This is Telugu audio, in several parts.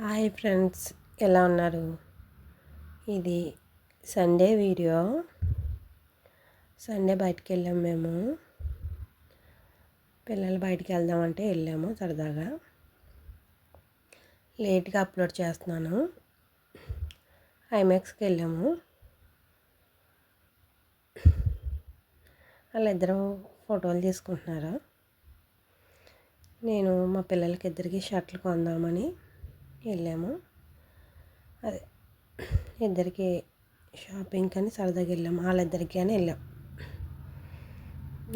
హాయ్ ఫ్రెండ్స్ ఎలా ఉన్నారు? ఇది సండే వీడియో. సండే బయటికి వెళ్ళాము మేము. పిల్లలు బయటికి వెళ్దామంటే వెళ్ళాము సరదాగా. లేట్గా అప్లోడ్ చేస్తున్నాను. ఐమాక్స్కి వెళ్ళాము. వాళ్ళిద్దరూ ఫోటోలు తీసుకుంటున్నారు. నేను మా పిల్లలకి ఇద్దరికి షర్ట్లు కొందామని వెళ్ళాము. అదే ఇద్దరికి షాపింగ్ అని సరదాగా వెళ్ళాము. వాళ్ళిద్దరికి కానీ వెళ్ళాం.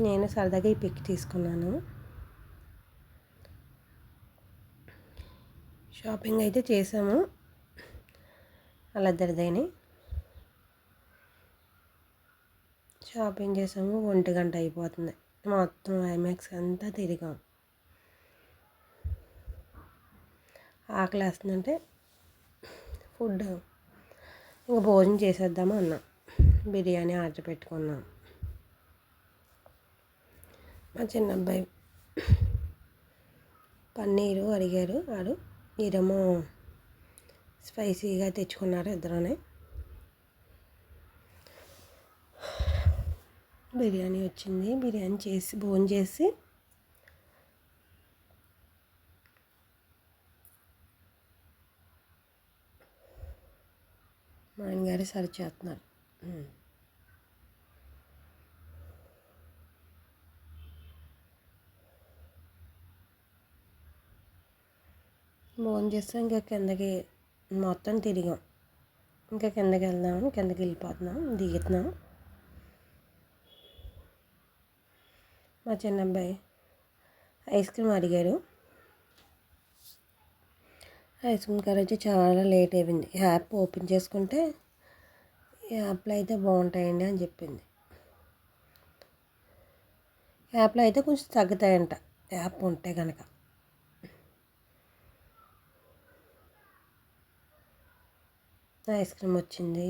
నేను సరదాగా ఈ పిక్ తీసుకున్నాను. షాపింగ్ అయితే చేసాము. వాళ్ళిద్దరిదైనా షాపింగ్ చేసాము. ఒంటి గంట అయిపోతుంది. మొత్తం ఐమాక్స్ అంతా తిరిగాం. ఆకలి వేస్తుందంటే ఫుడ్ ఇంకా భోజనం చేసేద్దామా అన్నా. బిర్యానీ ఆర్డర్ పెట్టుకున్నాం. మా చిన్న అబ్బాయి పన్నీరు అడిగారు. వాడు మీరేమో స్పైసీగా తెచ్చుకున్నారు ఇద్దరునే. బిర్యానీ వచ్చింది. బిర్యానీ చేసి భోజనం చేసి మా ఆయనగారు సరి చేస్తున్నారు. భోజనం చేస్తే ఇంకా కిందకి మొత్తం తిరిగాం. ఇంకా కిందకి వెళ్దాం కిందకి వెళ్ళిపోతున్నాం దిగుతున్నాం. మా చిన్న అబ్బాయి ఐస్ క్రీమ్ అడిగారు. ఐస్ క్రీమ్ కర్రీ వచ్చి చాలా లేట్ అయిపోయింది యాప్ ఓపెన్ చేసుకుంటే యాప్లో అయితే బాగుంటాయండి అని చెప్పింది. యాప్లో అయితే కొంచెం తగ్గుతాయంట. యాప్ ఉంటే కనుక ఐస్ క్రీమ్ వచ్చింది.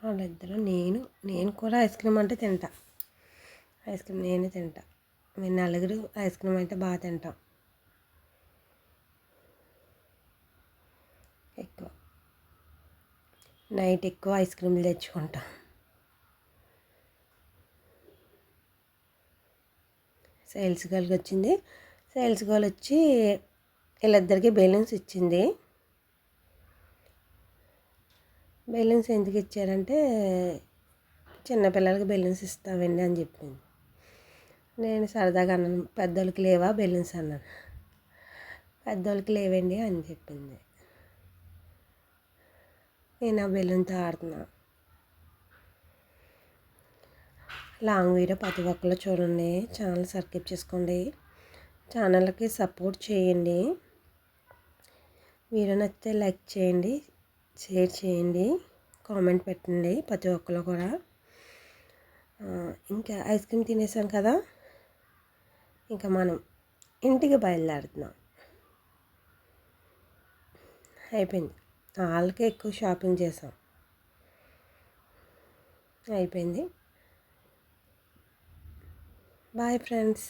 వాళ్ళిద్దరూ నేను నేను కూడా ఐస్ క్రీమ్ అంటే తింటా. ఐస్ క్రీమ్ నేనే తింటా. మేము నలుగురు ఐస్ క్రీమ్ అయితే బాగా తింటాం. ఎక్కువ. నైట్ ఎక్కువ ఐస్ క్రీమ్లు తెచ్చుకుంటాం. సేల్స్ గర్ల్కి వచ్చింది. సేల్స్ గర్ల్ వచ్చి వీళ్ళిద్దరికి బెలూన్స్ ఇచ్చింది. బెలూన్స్ ఎందుకు ఇచ్చారంటే చిన్నపిల్లలకి బెలూన్స్ ఇస్తామండి అని చెప్పింది. నేను సరదాగా అన్నాను పెద్దోళ్ళకి లేవా? బెలూన్స్ అన్నాను. పెద్దోళ్ళకి లేవండి అని చెప్పింది. నేను ఆ బెలూన్తో ఆడుతున్నా. లాంగ్ వీడియో ప్రతి ఒక్కరు చూడండి. ఛానల్ సబ్స్క్రైబ్ చేసుకోండి. ఛానల్కి సపోర్ట్ చేయండి. వీడియో నచ్చితే లైక్ చేయండి షేర్ చేయండి కామెంట్ పెట్టండి ప్రతి ఒక్కరు కూడా. ఇంకా ఐస్ క్రీమ్ తినేసాం కదా? ఇంకా మనం ఇంటికి బయలుదేరుతున్నాం. అయిపోయింది. వాళ్ళకే ఎక్కువ షాపింగ్ చేసాం. అయిపోయింది. Bye friends.